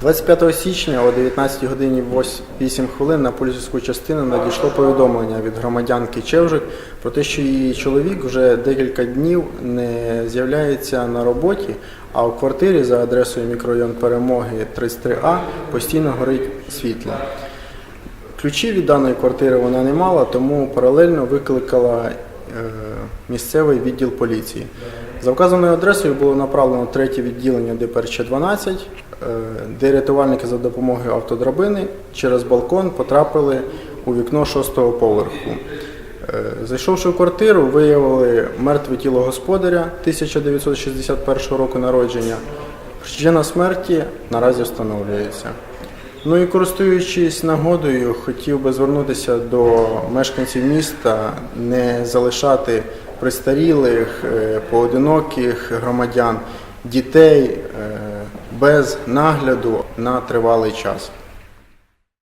25 січня о 19 годині 8 хвилин на поліцейську частину надійшло повідомлення від громадянки Чевжик про те, що її чоловік вже декілька днів не з'являється на роботі, а в квартирі за адресою мікрорайон Перемоги 33А постійно горить світло. Ключі від даної квартири вона не мала, тому паралельно викликала е, місцевий відділ поліції. За вказаною адресою було направлено третє відділення ДПРЧ 12, е, де рятувальники за допомогою автодрабини через балкон потрапили у вікно шостого поверху. Е, Зайшовши в квартиру, виявили мертве тіло господаря 1961 року народження. Причина смерті наразі встановлюється. Ну і користуючись нагодою, хотів би звернутися до мешканців міста, не залишати пристарілих, е, поодиноких громадян, дітей е, без нагляду на тривалий час.